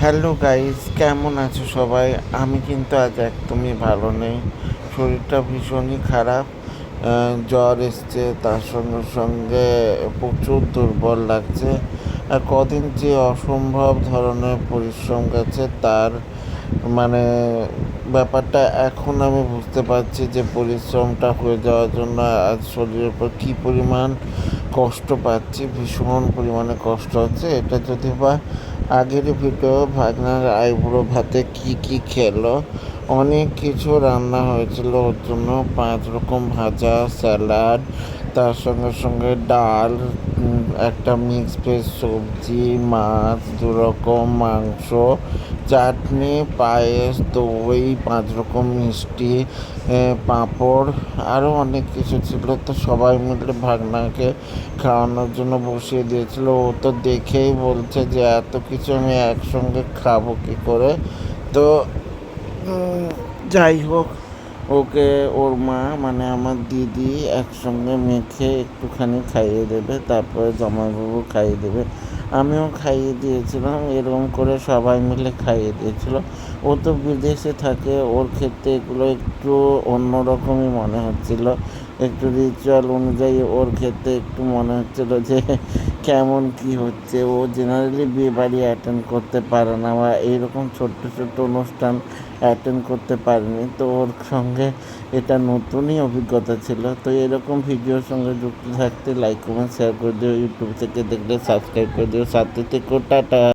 Hello guys, কেমন আছো সবাই? আমি কিন্তু আজ একদমই ভালো নেই। শরীরটা ভীষণই খারাপ জ্বর এসছে, তার সঙ্গে সঙ্গে প্রচুর দুর্বল লাগছে। আর কদিন যে অসম্ভব ধরনের পরিশ্রম গেছে, তার মানে ব্যাপারটা এখন আমি বুঝতে পারছি যে পরিশ্রমটা হয়ে যাওয়ার জন্য আজ শরীরের উপর কী পরিমাণ কষ্ট পাচ্ছি, ভীষণ পরিমাণে কষ্ট হচ্ছে। এটা যদি বা আগের ভিডিও ভাগনার আইবুড়ো ভাতে কি কি খেলো অনেক কিছু রান্না হয়েছিল। ওর জন্য পাঁচ রকম ভাজা, স্যালাড, তার সঙ্গে সঙ্গে ডাল একটা মিক্স ভেজ সবজি, মাছ, দু রকম মাংস, চাটনি, পায়েস, দই, পাঁচ রকম মিষ্টি পাঁপড় আরও অনেক কিছু ছিল। তো সবাই মিলে ভাগনাকে খাওয়ানোর জন্য বসিয়ে দিয়েছিল। ও তো দেখেই বলছে যে, এত কিছু আমি একসঙ্গে খাব কী করে? তো যাই হোক। ওকে ওর মা মানে আমার দিদি একসঙ্গে মেখে একটুখানি খাইয়ে দেবে, তারপরে জামাইবাবু খাইয়ে দেবে। আমিও খাইয়ে দিয়েছিলাম, এরকম করে সবাই মিলে খাইয়ে দিয়েছিল। ও তো বিদেশে থাকে, ওর ক্ষেত্রে এগুলো একটু অন্যরকমই মনে হচ্ছিল। একটু রিচুয়াল অনুযায়ী ওর ক্ষেত্রে একটু মনে হচ্ছিল যে কেমন কি হচ্ছে। ও জেনারেলি বিয়ে বাড়ি অ্যাটেন্ড করতে পারে না বা এইরকম ছোট্ট ছোট্ট অনুষ্ঠান অ্যাটেন্ড করতে পারেনি। তো ওর সঙ্গে এটা নতুনই অভিজ্ঞতা ছিল। তো এরকম ভিডিওর সঙ্গে যুক্ত থাকতে লাইক কমেন্ট শেয়ার করে দিও। ইউটিউব থেকে দেখলে সাবস্ক্রাইব করে দিও। সাথে থেকে টাটা।